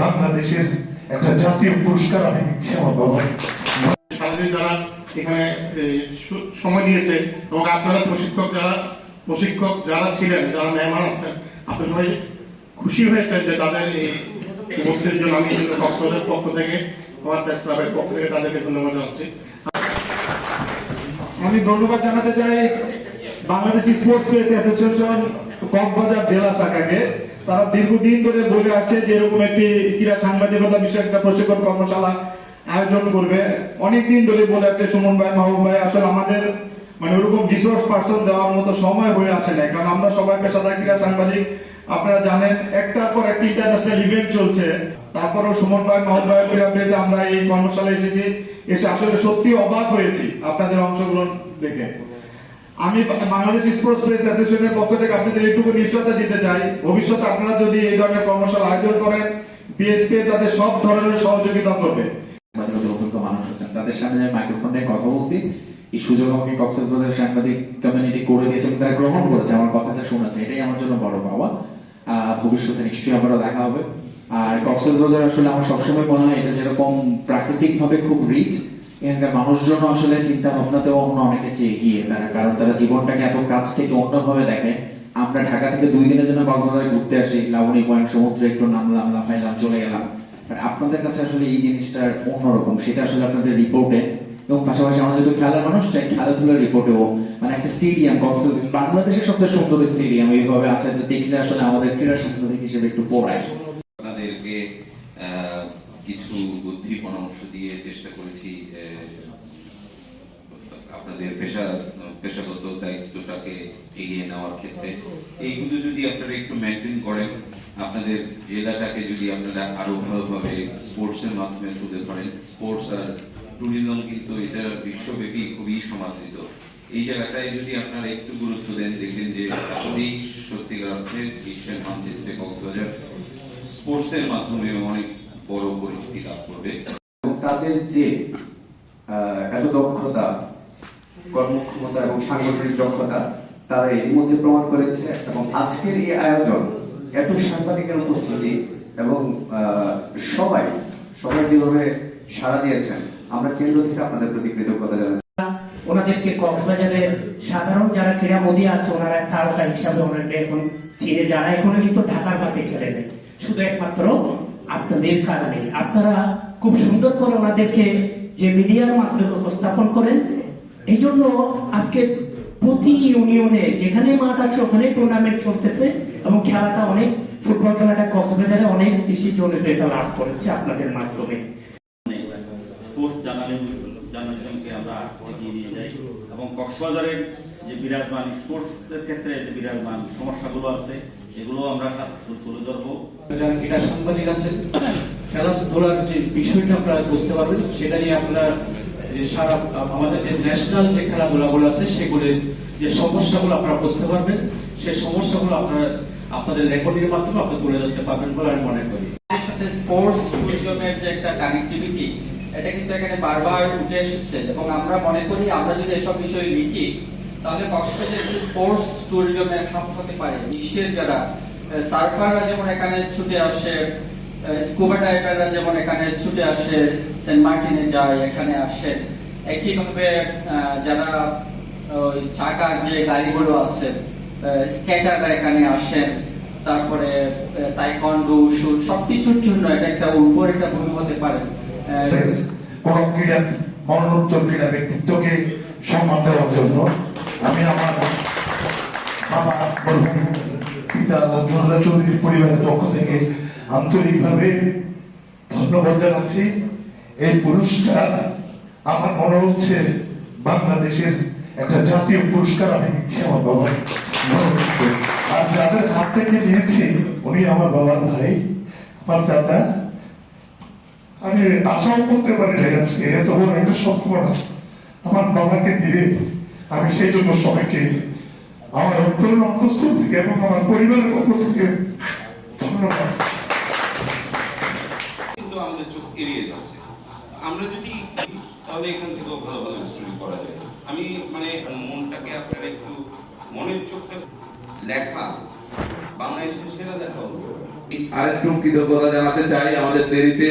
বাংলাদেশের একটা জাতীয় পুরস্কার আমি দিচ্ছি আমার বাবা। সারাদিন যারা এখানে সময় দিয়েছে এবং আপনারা প্রশিক্ষক যারা প্রশিক্ষক যারা ছিলেন যারা মেহমান আছেন আপনি সবাই খুশি হয়েছেন যে তাদের এই উপস্থিতির জন্য আমি কক্সবাজারের পক্ষ থেকে আমার প্রেস ক্লাবের পক্ষ থেকে তাদেরকে ধন্যবাদ জানাচ্ছি। আমি ধন্যবাদ জানাতে চাই Bangladesh sports place association Cox's Bazar জেলা শাখাকে। তারা দীর্ঘদিন ধরে বলে আসছে যে এরকম একটি ক্রীড়া সাংবাদিকতা বিষয়ে একটা প্রশিক্ষণ কর্মশালা আয়োজন করবে। অনেকদিন ধরে বলে আসছে সুমন ভাই, মাহবুব ভাই, আসলে আমাদের মানে ওরকম রিসোর্স পার্সন দেওয়ার মতো সময় হয়ে আসে না কারণ আমরা সবাই পেশাদার ক্রীড়া সাংবাদিক, আপনারা জানেন, একটার পর একটা ইন্টারন্যাশনাল ইভেন্ট চলছে। তারপরও সুমন ভাই, মাহবুব ভাইয়ের ক্রীড়াপ্রেতে আমরা এই কর্মশালায় এসেছি। এসে আসলে সত্যি অবাক হয়েছি আপনাদের অংশগ্রহণ দেখে। আমি বাংলাদেশ স্পোর্টস প্লেস অ্যাসোসিয়েশনের পক্ষ থেকে আপনাদের এইটুকু নিশ্চয়তা দিতে চাই। ভবিষ্যতে আপনারা যদি এই ধরনের কর্মশালা আয়োজন করেন বিএসপি তাদের সব ধরনের সহযোগিতা করবে। তাদের সামনে মাইক্রোফোন নিয়ে কথা বলছি। এই সুযোগ আমাকে কক্সবাজার সাংবাদিক কমিউনিটি করে দিয়েছে তারা গ্রহণ করেছে, আমার কথাটা শুনেছে। এটাই আমার জন্য বড় পাওয়া। ভবিষ্যতে নিশ্চয়ই আবারও দেখা হবে। আর কক্সবাজার আসলে আমার সবসময় মনে হয় এটা যেরকম প্রাকৃতিক ভাবে খুব রিচ এখানকার মানুষজন আসলে চিন্তা ভাবনাতেও অন্য অনেকে চেয়ে এগিয়ে তারা, কারণ তারা জীবনটাকে এত কাছ থেকে অন্যভাবে দেখে। আমরা ঢাকা থেকে দুই দিনের জন্য কক্সবাজারে ঘুরতে আসি, লাবণী পয়েন্ট, সমুদ্রে একটু নামলাম, লাফাইলাম, চলে গেলাম। আর আপনাদের কাছে আসলে এই জিনিসটার অন্যরকম, সেটা আসলে আপনাদের রিপোর্টে। এবং পাশাপাশি আমরা যেহেতু খেলার মানুষ চাই খেলাধুলার রিপোর্টেও মানে একটা স্টেডিয়াম বাংলাদেশের সবচেয়ে সুন্দর স্টেডিয়াম, এইভাবে আছে দেখলে আসলে আমাদের ক্রীড়া সাংবাদিক হিসেবে একটু পড়ায়। পরামর্শ দিয়ে চেষ্টা করেছি আপনাদের পেশা, পেশাগত দায়িত্বটাকে এগিয়ে নেওয়ার ক্ষেত্রে। এইগুলো যদি আপনারা একটু মেনটেন করেন, আপনাদের জেলাটাকে যদি আপনারা আরও ভালোভাবে স্পোর্টস এর মাধ্যমে তুলে ধরেন স্পোর্টস আর ট্যুরিজম কিন্তু এটা বিশ্বব্যাপী খুবই সমাদৃত। এই জায়গাটায় যদি আপনারা একটু গুরুত্ব দেন, দেখবেন যে আসলেই সত্যিকার অর্থে বিশ্বের মানচিত্রে কক্সবাজার স্পোর্টস এর মাধ্যমে অনেক বড় পরিচিতি লাভ করবে। তাদের যে এত দক্ষতা কর্মক্ষমতা এবং সাংগঠনিক দক্ষতা, তারা এর মধ্যে প্রমাণ করেছে এবং আজকের এই আয়োজন এত সাংবাদিকের উপস্থিতি এবং সবাই সবাই যেভাবে সাড়া দিয়েছেন, আমরা কেন্দ্র থেকে আপনাদের প্রতি কৃতজ্ঞতা জানাচ্ছি। ওনাদেরকে কক্সবাজারের সাধারণ যারা ক্রীড়ামোদী আছে, ওনারা তারকা হিসাবে ওনাকে এখন চিনে যারা এখন কিন্তু ঢাকার মাঠে খেলে নেয় শুধু একমাত্র আপনাদের কারণে। আপনারা খুব সুন্দর করে ওনাদেরকে যে মিডিয়ার মাধ্যমে উপস্থাপন করেন এই জন্য আজকে প্রতি ইউনিয়নে যেখানে মাঠ আছে ওখানে টুর্নামেন্ট চলতেছে এবং খেলাটা অনেক, ফুটবল খেলাটা কক্সবাজারে অনেক বেশি জনপ্রিয়তা লাভ করেছে আপনাদের মাধ্যমে। স্পোর্টস জার্নালিজম জার্নালিজমকে আমরা এগিয়ে নিয়ে যাই। এবং কক্সবাজারের যে বিরাজমান স্পোর্টসের ক্ষেত্রে যে বিরাজমান সমস্যাগুলো আছে এগুলো আমরা সাথে তুলে ধরবো। ক্রীড়া সাংবাদিক আছেন খেলাধুলার যে বিষয়টা আপনারা বুঝতে পারবেন সেটা নিয়ে আপনারা যে সারা আমাদের যে ন্যাশনাল যে খেলাধুলাগুলো আছে সেগুলির যে সমস্যাগুলো আপনারা বুঝতে পারবেন সেই সমস্যাগুলো আপনারা আপনাদের রেকর্ডিংয়ের মাধ্যমে আপনি তুলে ধরতে পারবেন বলে আমি মনে করি। এর সাথে স্পোর্টস ট্যুরিজমের যে একটা কানেক্টিভিটি এটা কিন্তু এখানে বারবার উঠে এসেছে। এবং আমরা মনে করি আমরা যদি এসব বিষয়ে লিখি তাহলে কক্সবাজার একটি স্পোর্টস ট্যুরিজমের হাব হতে পারে। বিশ্বের যারা সার্ফাররা যেমন এখানে ছুটে আসে স্কুবা ডাইভাররা যেমন এখানে ছুটে আসে সেন্ট মার্টিনে যায়, এখানে আসে, একইভাবে যারা চাকার যে গাড়িগুলো আছে স্কেটাররা এখানে আসেন তারপরে তাইকন্ডু শুট সবকিছুর জন্য এটা একটা উর্বর একটা ভূমি হতে পারে। কোন ক্রীড়া মরণোত্তর ক্রীড়া ব্যক্তিত্বকে সম্মান দেওয়ার জন্য আমি আমার বাবা মরহুম পিতা রাজমুল্লাহ চৌধুরী পরিবারের পক্ষ থেকে আন্তরিকভাবে ধন্যবাদ জানাচ্ছি। এই পুরস্কার আমার মনে হচ্ছে বাংলাদেশের একটা জাতীয় পুরস্কার আমি দিচ্ছি আমার হচ্ছে। আর যাদের হাত থেকে নিয়েছি, উনি আমার বাবার ভাই, আমার চাচা। আমি আশাও করতে পারি আজকে, এত বড় একটা সম্ভাবনা আমার বাবাকে দিয়ে আমি সেই জন্য সবাইকে আমার অন্তরের অন্তস্থ থেকে এবং আমার পরিবারের পক্ষ থেকে ধন্যবাদ। কিন্তু আমাদের চোখ এড়িয়ে যাচ্ছে। আমরা যদি তাহলে এখান থেকেও ভালো ভালো স্টোরি করা যায়। আমি মানে মনটাকে আপনারা একটু মনের চোখটা লেখা বাংলাদেশের সেরা লেখা হলো আরেকটু কৃতজ্ঞতা জানাতে চাই আমাদের দেরিতে।